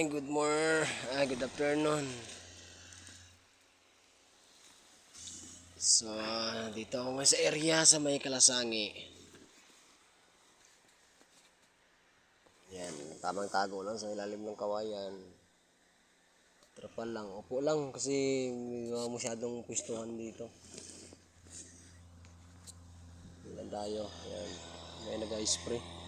Ay, good morning. Ah, good afternoon. So, ah, dito ako ngayon sa area sa may Kalasangi. Yan, tamang tago lang sa ilalim ng kawayan. Trapal lang. Upo lang kasi may mga masyadong pwestuhan dito. Ilan tayo. Yan. May nag-spray.